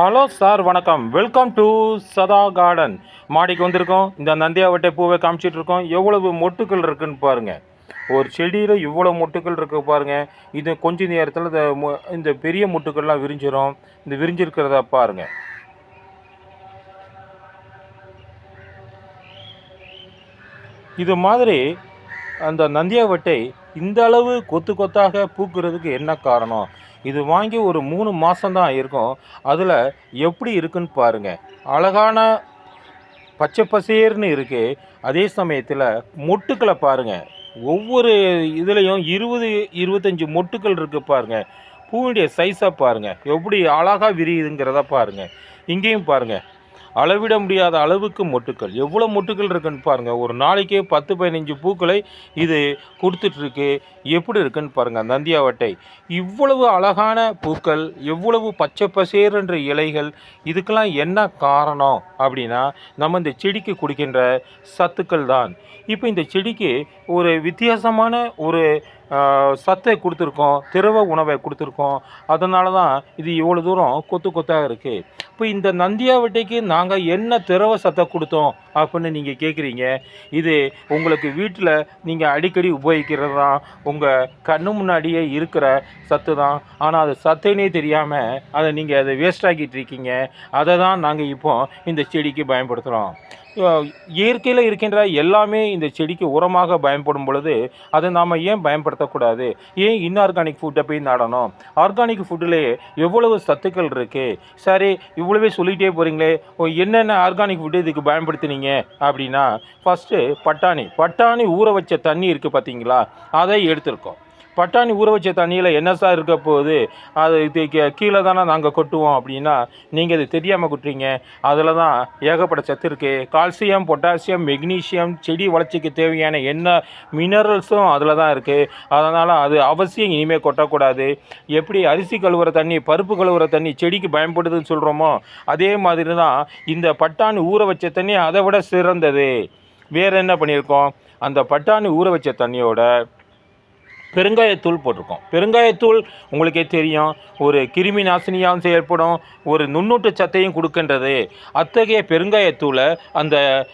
Hello sir வணக்கம். Welcome to Sadha garden மாடிக்கு வந்திருக்கோம். இந்த நந்தியாவட்டை பூவை காமிச்சிட்டு இருக்கோம். எவ்வளவு மொட்டுக்கள் இருக்குன்னு பாருங்கள் ஒரு செடியில் இவ்வளோ மொட்டுக்கள் இருக்கு பாருங்கள் இது கொஞ்ச நேரத்தில் இந்த இந்த பெரிய மொட்டுக்கள்லாம் விரிஞ்சிடும் இந்த விரிஞ்சிருக்கிறத பாருங்கள் இது மாதிரி அந்த நந்தியாவட்டை இந்த அளவு கொத்து கொத்தாக பூக்கிறதுக்கு என்ன காரணம்? இது வாங்கி ஒரு மூணு மாதம்தான் இருக்கும். அதில் எப்படி இருக்குன்னு பாருங்கள் அழகான பச்சை பசேர்னு இருக்குது அதே சமயத்தில் மொட்டுக்களை பாருங்கள் ஒவ்வொரு இதுலேயும் இருபது இருபத்தஞ்சி மொட்டுக்கள் இருக்குது பாருங்கள் பூவினுடைய சைஸை பாருங்கள் எப்படி அழகாக விரியுதுங்கிறத பாருங்கள் இங்கேயும் பாருங்கள் அளவிட முடியாத அளவுக்கு மொட்டுக்கள். எவ்வளோ மொட்டுக்கள் இருக்குன்னு பாருங்கள் ஒரு நாளைக்கே பத்து பதினஞ்சு பூக்களை இது கொடுத்துட்ருக்கு. எப்படி இருக்குன்னு பாருங்கள் நந்தியாவட்டை. இவ்வளவு அழகான பூக்கள் எவ்வளவு பச்சை பசேர்ன்ற இலைகள் இதுக்கெல்லாம் என்ன காரணம் அப்படின்னா நம்ம இந்த செடிக்கு கொடுக்கின்ற சத்துக்கள் தான். இப்போ இந்த செடிக்கு ஒரு வித்தியாசமான ஒரு சத்தை கொடுத்துருக்கோம் திரவ உணவை கொடுத்துருக்கோம். அதனால தான் இது இவ்வளோ தூரம் கொத்து கொத்தாக இருக்குது இப்போ இந்த நந்தியாவட்டைக்கு நாங்கள் என்ன திரவ சத்தை கொடுத்தோம் அப்படின்னு நீங்கள் கேட்குறீங்க இது உங்களுக்கு வீட்டில் நீங்கள் அடிக்கடி உபயோகிக்கிறது? தான் உங்கள் கண்ணு முன்னாடியே இருக்கிற சத்து தான். ஆனால் அது சத்துனே தெரியாமல் அதை நீங்கள் அதை வேஸ்ட் ஆக்கிட்டு இருக்கீங்க. அதை தான் நாங்கள் இப்போ இந்த செடிக்கு பயன்படுத்துகிறோம் இயற்கையில் இருக்கின்ற எல்லாமே இந்த செடிக்கு உரமாக பயன்படும் பொழுது அதை நாம் ஏன் பயன்படுத்தக்கூடாது? ஏன் இன்ஆர்கானிக் ஃபுட்டை போய் நடணும்? ஆர்கானிக் ஃபுட்டிலே எவ்வளவு சத்துக்கள் இருக்குது சரி இவ்வளவே சொல்லிகிட்டே போகிறீங்களே என்னென்ன ஆர்கானிக் ஃபுட்டு இதுக்கு பயன்படுத்துனீங்க? அப்படின்னா ஃபஸ்ட்டு பட்டாணி. பட்டாணி ஊற வச்ச தண்ணி இருக்குது பார்த்தீங்களா அதை எடுத்திருக்கோம். பட்டாணி ஊற வச்ச தண்ணியில் என்ன சார் இருக்க போகுது? அது இது கீ- கீழே தானே நாங்கள் கொட்டுவோம் அப்படின்னா நீங்கள் இது தெரியாமல் கொட்டுறீங்க. அதில் தான் ஏகப்பட்ட சத்து இருக்குது கால்சியம் பொட்டாசியம் மெக்னீசியம் செடி வளர்ச்சிக்கு தேவையான என்ன மினரல்ஸும் அதில் தான் இருக்குது அதனால் அது அவசியம் இனிமேல் கொட்டக்கூடாது. எப்படி அரிசி கழுவுற தண்ணி பருப்பு கழுவுற தண்ணி செடிக்கு பயன்படுதுன்னு சொல்கிறோமோ அதே மாதிரி தான் இந்த பட்டாணி ஊற வச்ச தண்ணி அதை விட சிறந்தது. வேறு என்ன பண்ணியிருக்கோம்? அந்த பட்டாணி ஊற வச்ச தண்ணியோட பெருங்காயத்தூள் போட்டிருக்கோம். பெருங்காயத்தூள் உங்களுக்கே தெரியும் ஒரு கிருமி நாசினியாகவும் செயல்படும் ஒரு நுண்ணூட்டு சத்தையும் கொடுக்கின்றது. அத்தகைய பெருங்காயத்தூளை அந்த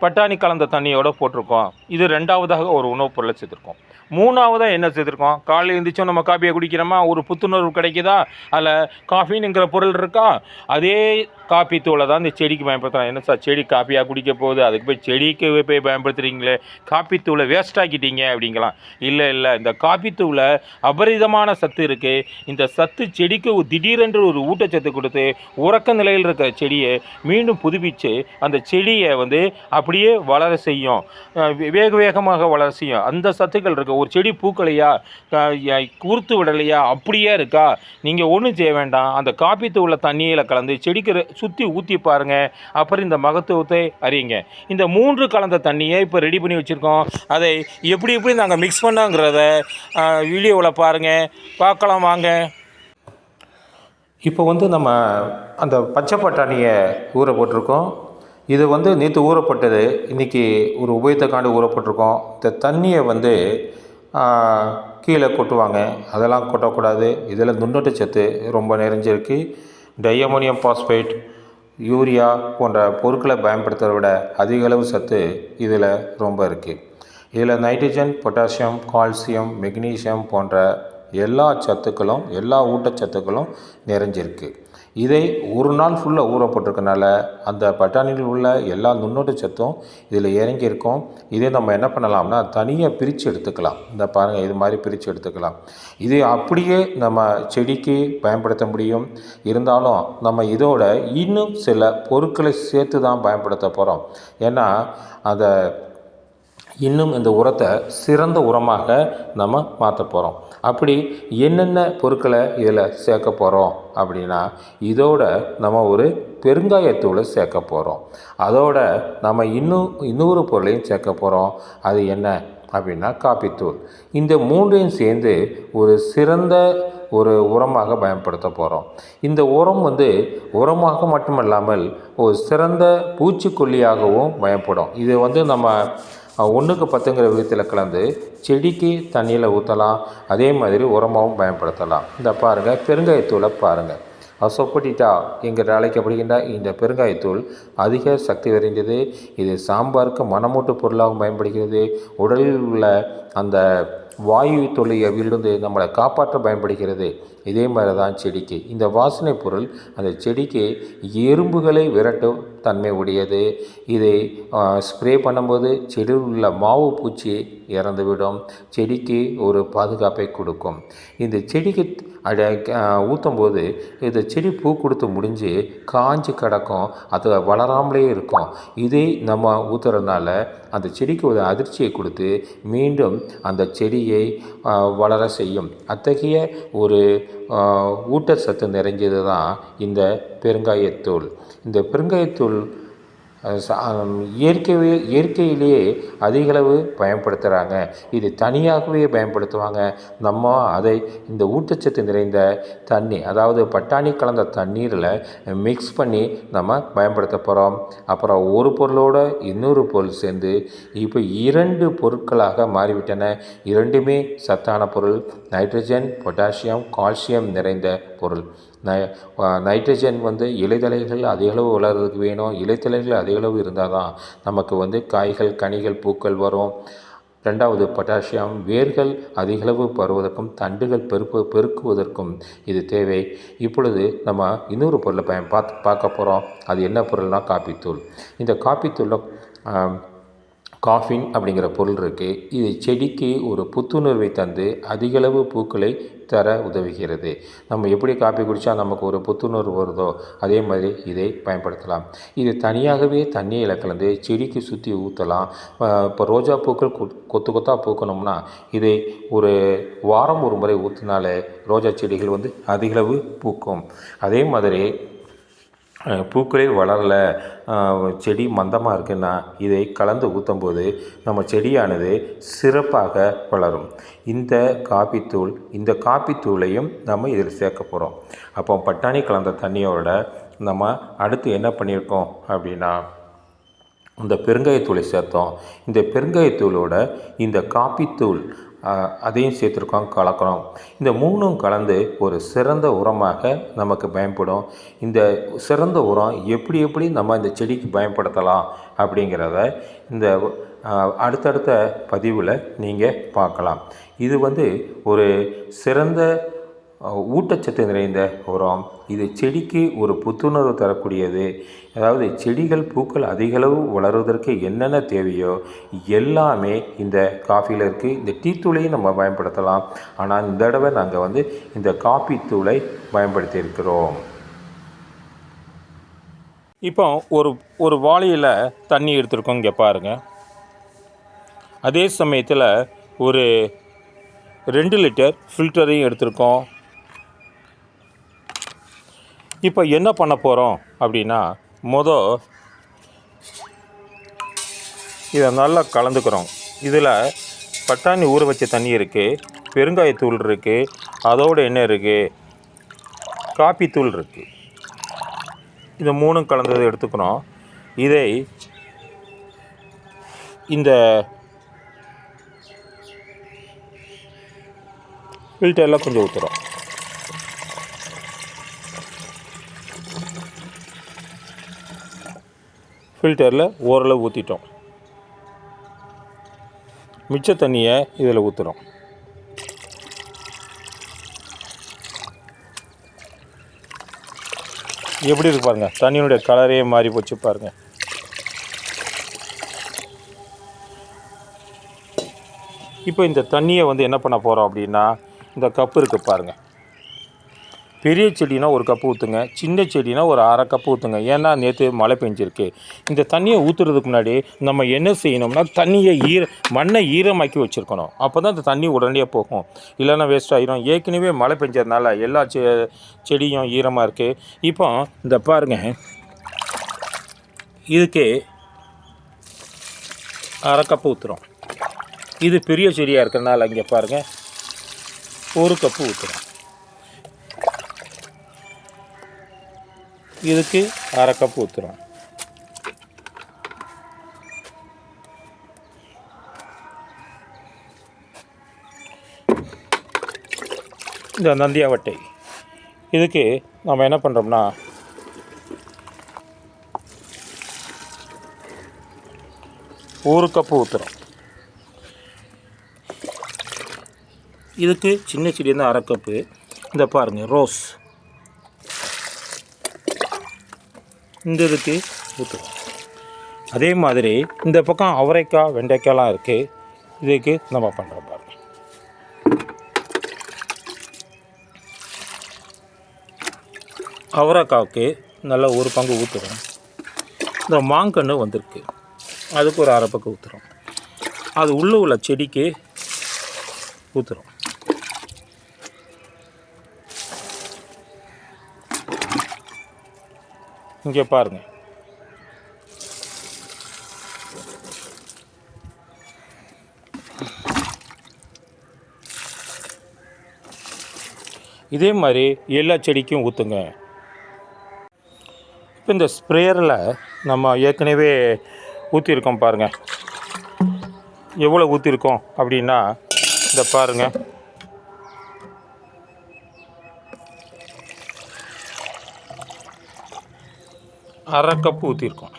பட்டாணி கலந்த தண்ணியோடு போட்டிருக்கோம். இது ரெண்டாவதாக ஒரு உணவுப் பொருளை சேர்த்துருக்கோம். மூணாவதாக என்ன சேர்த்துருக்கோம்? காலையில் எழுந்திரிச்சோம் நம்ம காஃபியை குடிக்கிறோமா? ஒரு புத்துணர்வு கிடைக்குதா? அதில் காஃபின்னுங்கிற பொருள் இருக்கா? அதே காப்பி தூளை தான் இந்த செடிக்கு பயன்படுத்துகிறோம் என்ன சார் செடி காப்பியாக குடிக்க போகுது? அதுக்கு போய் செடிக்கு போய் பயன்படுத்துகிறீங்களே காப்பி தூளை வேஸ்ட் ஆக்கிட்டீங்க அப்படிங்கலாம். இல்லை இல்லை. இந்த காப்பி தூளை அபரிதமான சத்து இருக்குது இந்த சத்து செடிக்கு ஒரு திடீரென்று ஒரு ஊட்டச்சத்து கொடுத்து உறக்க நிலையில் இருக்கிற செடியை மீண்டும் புதுப்பித்து அந்த செடியை வந்து அப்படியே வளர செய்யும். வேக வேகமாக வளர செய்யும். அந்த சத்துக்கள் இருக்குது ஒரு செடி பூக்களையா குறுத்து கூர்த்து விடலையா அப்படியே இருக்கா? நீங்கள் ஒன்றும் செய்ய வேண்டாம். அந்த காப்பி தூளை தண்ணியில் கலந்து செடிக்கு சுற்றி ஊற்றி பாருங்கள் அப்புறம் இந்த மகத்துவத்தை அறியுங்க. இந்த மூன்று கலந்த தண்ணியை இப்போ ரெடி பண்ணி வச்சுருக்கோம். அதை எப்படி எப்படி நாங்கள் மிக்ஸ் பண்ணோங்கிறத வீடியோவில் பாருங்கள் பார்க்கலாம் வாங்க. இப்போ வந்து நம்ம அந்த பச்சை பட்டாணியை ஊற போட்டிருக்கோம். இது வந்து நேற்று ஊறப்பட்டது. இன்றைக்கி ஒரு உபயத்துக்காண்டி ஊறப்பட்டிருக்கோம். இந்த தண்ணியை வந்து கீழே கொட்டுவாங்க. அதெல்லாம் கொட்டக்கூடாது. இதில் நுண்ணட்டு சத்து ரொம்ப நிறைஞ்சிருக்கு. டையமோனியம் பாஸ்பேட் யூரியா போன்ற பொருட்களை பயன்படுத்துகிறத விட அதிக அளவு சத்து இதில் ரொம்ப இருக்குது இதில் நைட்ரஜன் பொட்டாசியம் கால்சியம் மெக்னீசியம் போன்ற எல்லா சத்துக்களும் எல்லா ஊட்டச்சத்துக்களும் நிறைஞ்சிருக்கு. இதை ஒரு நாள் ஃபுல்லாக ஊறப்பட்டிருக்கனால அந்த பட்டாணியில் உள்ள எல்லா நுண்ணோட்டு சத்தும் இதில் இறங்கியிருக்கும் இதே நம்ம என்ன பண்ணலாம்னா தனியாக பிரித்து எடுத்துக்கலாம். இந்த பாருங்கள் இது மாதிரி பிரித்து எடுத்துக்கலாம். இதை அப்படியே நம்ம செடிக்கு பயன்படுத்த முடியும். இருந்தாலும் நம்ம இதோட இன்னும் சில பொருட்களை சேர்த்து தான் பயன்படுத்த போகிறோம் ஏன்னா அதை இன்னும் இந்த உரத்தை சிறந்த உரமாக நம்ம மாற்ற போகிறோம் அப்படி என்னென்ன பொருட்களை இதில் சேர்க்க போகிறோம் அப்படின்னா இதோட நம்ம ஒரு பெருங்காயத்தூளை சேர்க்க போகிறோம் அதோட நம்ம இன்னும் இன்னொரு பொருளையும் சேர்க்க போகிறோம் அது என்ன? அப்படின்னா காப்பித்தூள். இந்த மூன்றையும் சேர்ந்து ஒரு சிறந்த ஒரு உரமாக பயன்படுத்த போகிறோம் இந்த உரம் வந்து உரமாக மட்டுமல்லாமல் ஒரு சிறந்த பூச்சிக்கொல்லியாகவும் பயன்படும். இது வந்து நம்ம ஒன்றுக்கு பத்துங்கிற விதத்தில் கலந்து செடிக்கு தண்ணியில் ஊற்றலாம் அதே மாதிரி உரமாகவும் பயன்படுத்தலாம். இந்த பாருங்கள் பெருங்காயத்தூளை பாருங்கள் அசோப்பட்டிட்டா என்கிற அழைக்கப்படுகின்ற இந்த பெருங்காயத்தூள் அதிக சக்தி நிறைந்தது இது சாம்பாருக்கு மனமூட்டு பொருளாகவும் பயன்படுகிறது. உடலில் உள்ள அந்த வாயு தொல்லையிலிருந்து நம்மளை காப்பாற்ற பயன்படுகிறது. இதே மாதிரி தான் செடிக்கு. இந்த வாசனை பொருள் அந்த செடிக்கு எறும்புகளை விரட்டும் தன்மை உடையது. இதை ஸ்ப்ரே பண்ணும்போது செடியில் உள்ள மாவு பூச்சி இறந்துவிடும். செடிக்கு ஒரு பாதுகாப்பை கொடுக்கும். இந்த செடிக்கு அட ஊற்றும் போது இந்த செடி பூ கொடுத்து முடிஞ்சு காஞ்சு கிடக்கும். அது வளராமலே இருக்கும். இதை நம்ம ஊற்றுறதுனால அந்த செடிக்கு ஒரு அதிர்ச்சியை கொடுத்து மீண்டும் அந்த செடியை வளர செய்யும். அத்தகைய ஒரு ஊட்டச்சத்து நிறைஞ்சது தான் இந்த பெருங்காயத்தூள். இந்த பெருங்காயத்தூள் இயற்கையே இயற்கையிலேயே அதிகளவு பயன்படுத்துகிறாங்க இது தனியாகவே பயன்படுத்துவாங்க. நம்ம அதை இந்த ஊட்டச்சத்து நிறைந்த தண்ணி அதாவது பட்டாணி கலந்த தண்ணீரில் மிக்ஸ் பண்ணி நம்ம பயன்படுத்த போகிறோம் அப்புறம் ஒரு பொருளோட இன்னொரு பொருள் சேர்ந்து இப்போ இரண்டு பொருட்களாக மாறிவிட்டன. இரண்டுமே சத்தான பொருள். நைட்ரஜன் பொட்டாசியம் கால்சியம் நிறைந்த பொருள். நை நைட்ரஜன் வந்து இலைதழைகள் அதிகளவு வளர்கிறதுக்கு வேணும். இலைத்தழைகள் அதிகளவு இருந்தால் தான் நமக்கு வந்து காய்கள் கனிகள் பூக்கள் வரும். ரெண்டாவது பொட்டாசியம். வேர்கள் அதிகளவு பருவதற்கும் தண்டுகள் பெருப்பு பெருக்குவதற்கும் இது தேவை. இப்பொழுது நம்ம இன்னொரு பொருளை பயன் பார்த்து பார்க்க போகிறோம் அது என்ன பொருள்னால் காப்பித்தூள். இந்த காப்பித்தூளில் காஃபின் அப்படிங்கிற பொருள் இருக்குது இது செடிக்கு ஒரு புத்துணர்வை தந்து அதிகளவு பூக்களை தர உதவுகிறது. நம்ம எப்படி காப்பி குடித்தா நமக்கு ஒரு புத்துணர்வு வருதோ அதே மாதிரி இதை பயன்படுத்தலாம். இது தனியாகவே தண்ணியில் கலந்து செடிக்கு சுற்றி ஊற்றலாம் இப்போ ரோஜா பூக்கள் கொத்து கொத்தாக பூக்கணும்னா இதை ஒரு வாரம் ஒரு முறை ஊற்றினாலே ரோஜா செடிகள் வந்து அதிகளவு பூக்கும். அதே மாதிரி பூக்களே வளரல. செடி மந்தமாக இருக்குன்னா இதை கலந்து ஊற்றும்போது நம்ம செடியானது சிறப்பாக வளரும். இந்த காப்பித்தூள் இந்த காப்பித்தூளையும் நம்ம இதில் சேர்க்க போகிறோம் அப்போ பட்டாணி கலந்த தண்ணியோட நம்ம அடுத்து என்ன பண்ணியிருக்கோம் அப்படின்னா இந்த பெருங்காயத்தூளை சேர்த்தோம். இந்த பெருங்காயத்தூளோட இந்த காப்பித்தூள் அதையும் சேர்த்துருக்கோம் கலக்கிறோம். இந்த மூணும் கலந்து ஒரு சிறந்த உரமாக நமக்கு பயன்படும். இந்த சிறந்த உரம் எப்படி எப்படி நம்ம இந்த செடிக்கு பயன்படுத்தலாம் அப்படிங்கிறத இந்த அடுத்தடுத்த பதிவில் நீங்கள் பார்க்கலாம். இது வந்து ஒரு சிறந்த ஊட்டச்சத்து நிறைந்த உரம். இது செடிக்கு ஒரு புத்துணர்வு தரக்கூடியது. அதாவது செடிகள் பூக்கள் அதிகளவு வளருவதற்கு என்னென்ன தேவையோ எல்லாமே இந்த காஃபியில் இருக்குது இந்த டீ தூளையும் நம்ம பயன்படுத்தலாம். ஆனால் இந்த தடவை நாங்கள் வந்து இந்த காஃபி தூளை பயன்படுத்தியிருக்கிறோம். இப்போ ஒரு ஒரு வாளியில் தண்ணி எடுத்துருக்கோம் இங்கே பாருங்கள் அதே சமயத்தில் ஒரு ரெண்டு லிட்டர் ஃபில்டரையும் எடுத்திருக்கோம். இப்போ என்ன பண்ண போகிறோம் அப்படின்னா மொதல் இதை நல்லா கலந்துக்கிறோம். இதில் பட்டாணி ஊற வச்ச தண்ணி இருக்குது பெருங்காயத்தூள் இருக்குது அதோடு என்ன இருக்குது காப்பித்தூள் இருக்குது இது மூணும் கலந்ததை எடுத்துக்கிறோம். இதை இந்த ஃபில்டரில் கொஞ்சம் ஊற்றுறோம் ஃபில்டரில் ஓரளவு ஊற்றிட்டோம் மிச்ச தண்ணியை இதில் ஊற்றுறோம் எப்படி இருக்கு பாருங்க? தண்ணியினுடைய கலரே மாறி போச்சு பாருங்க. இப்போ இந்த தண்ணியை வந்து என்ன பண்ண போகிறோம் அப்படின்னா இந்த கப்பு இருக்குது பாருங்கள் பெரிய செடினா ஒரு கப்பு ஊற்றுங்க சின்ன செடினா ஒரு அரை கப்பு ஊற்றுங்க ஏன்னா நேற்று மழை பெஞ்சிருக்கு. இந்த தண்ணியை ஊற்றுறதுக்கு முன்னாடி நம்ம என்ன செய்யணும்னா தண்ணியை ஈர மண்ணை ஈரமாக்கி வச்சுருக்கணும். அப்போ தான் இந்த தண்ணி உடனடியாக போகும். இல்லைன்னா வேஸ்ட் ஆகிரும் ஏற்கனவே மழை பெஞ்சதுனால எல்லா செ செடியும் ஈரமாக இருக்குது இப்போ இந்த பாருங்க. இதுக்கு அரை கப்பு ஊற்றுறோம் இது பெரிய செடியாக இருக்கிறனால இங்கே பாருங்கள் ஒரு கப்பு ஊற்றுறோம் இதுக்கு அரை கப் ஊற்றுறோம் இந்த நந்தியாவட்டை இதுக்கு நம்ம என்ன பண்ணுறோம்னா ஒரு கப்பு ஊற்றுறோம் இதுக்கு சின்ன செடி தான் அரை கப்பு. இந்த பாருங்கள் ரோஸ். இந்த இதுக்கு ஊற்றுறோம் அதே மாதிரி இந்த பக்கம் அவரைக்காய் வெண்டைக்காய்லாம் இருக்குது இதுக்கு நம்ம பண்ணுறோம் பாருங்க. அவரைக்காவுக்கு நல்லா ஒரு பங்கு ஊற்றுறோம் இந்த மாங்கன்று வந்திருக்கு. அதுக்கு ஒரு அரை பக்கம் ஊற்றுறோம் அது உள்ளே உள்ள செடிக்கு ஊற்றுறோம் இங்கே பாருங்கள் இதே மாதிரி எல்லா செடிக்கும் ஊற்றுங்க இப்போ இந்த ஸ்ப்ரேயரில் நம்ம ஏற்கனவே ஊற்றிருக்கோம் பாருங்கள் எவ்வளோ ஊற்றிருக்கோம் அப்படின்னா இந்த பாருங்கள் அரை கப்பு ஊற்றிருக்கோம்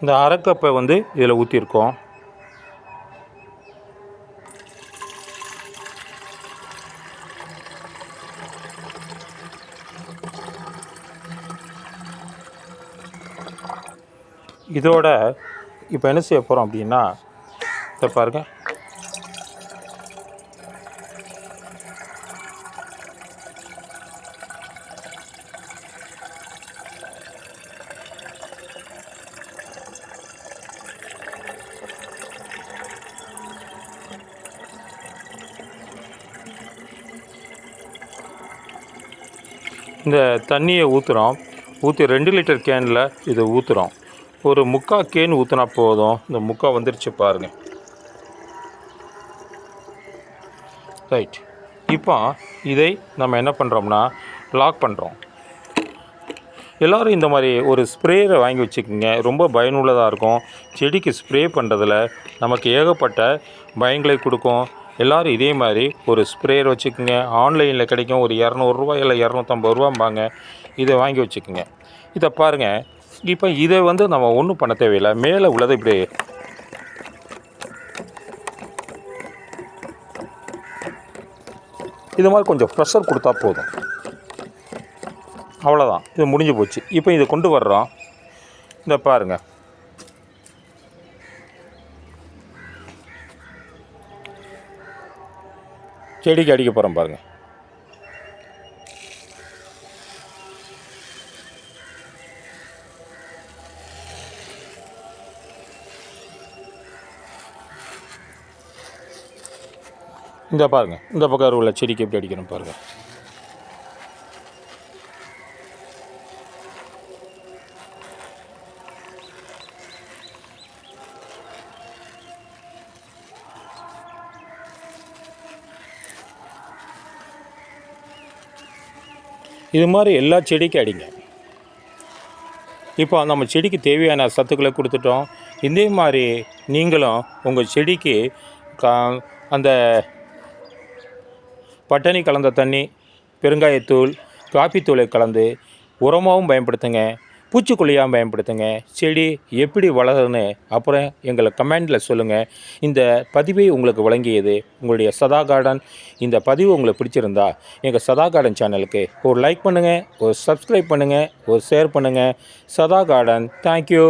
இந்த அரை கப்பை வந்து இதில் ஊற்றிருக்கோம் இதோட இப்போ என்ன செய்ய போகிறோம் அப்படின்னா இதை பாருங்கள் இந்த தண்ணியை ஊற்றுறோம் ஊற்றி ரெண்டு லிட்டர் கேனில் இதை ஊற்றுறோம் ஒரு முக்கா கேன் ஊற்றினா போதும். இந்த முக்கா வந்துருச்சு பாருங்கள் ரைட் இப்போ இதை நம்ம என்ன பண்ணுறோம்னா லாக் பண்ணுறோம் எல்லோரும் இந்த மாதிரி ஒரு ஸ்ப்ரேயரை வாங்கி வச்சுக்கோங்க. ரொம்ப பயனுள்ளதாக இருக்கும். செடிக்கு ஸ்ப்ரே பண்ணுறதுல நமக்கு ஏகப்பட்ட பயங்களை கொடுக்கும். எல்லோரும் இதே மாதிரி ஒரு ஸ்ப்ரேயர் வச்சுக்கோங்க. ஆன்லைனில் கிடைக்கும் ஒரு இரநூறுவா இல்லை இரநூத்தம்பது ரூபாம்பாங்க இதை வாங்கி வச்சுக்கோங்க. இதை பாருங்கள் இப்போ இதை வந்து நம்ம ஒன்றும் பண்ண தேவையில்லை. மேலே உள்ளதை இப்படி இது மாதிரி கொஞ்சம் ப்ரெஷர் கொடுத்தா போதும். அவ்வளோதான் இது முடிஞ்சு போச்சு. இப்போ இதை கொண்டு வர்றோம். இந்த பாருங்கள் செடிக்கு அடிக்க போகிறோம் பாருங்கள் இந்த பாருங்கள் இந்த பக்கம் உள்ள செடிக்கு எப்படி அடிக்கணும் பாருங்கள் இது மாதிரி எல்லா செடிக்கும் அடிங்க. இப்போ நம்ம செடிக்கு தேவையான சத்துக்களை கொடுத்துட்டோம். இதே மாதிரி நீங்களும் உங்கள் செடிக்கு கா அந்த பட்டாணி கலந்த தண்ணி பெருங்காயத்தூள் காப்பித்தூளை கலந்து உரமாகவும் பயன்படுத்துங்க. பூச்சிக்கொல்லியாக பயன்படுத்துங்க. செடி எப்படி வளருதுன்னு அப்புறம் எங்களை கமெண்டில் சொல்லுங்கள் இந்த பதிவை உங்களுக்கு வழங்கியது உங்களுடைய சதா கார்டன். இந்த பதிவு உங்களுக்கு பிடிச்சிருந்தா எங்கள் சதா கார்டன் சேனலுக்கு ஒரு லைக் பண்ணுங்கள் ஒரு சப்ஸ்கிரைப் பண்ணுங்கள் ஒரு ஷேர் பண்ணுங்கள் சதா கார்டன் தேங்க்யூ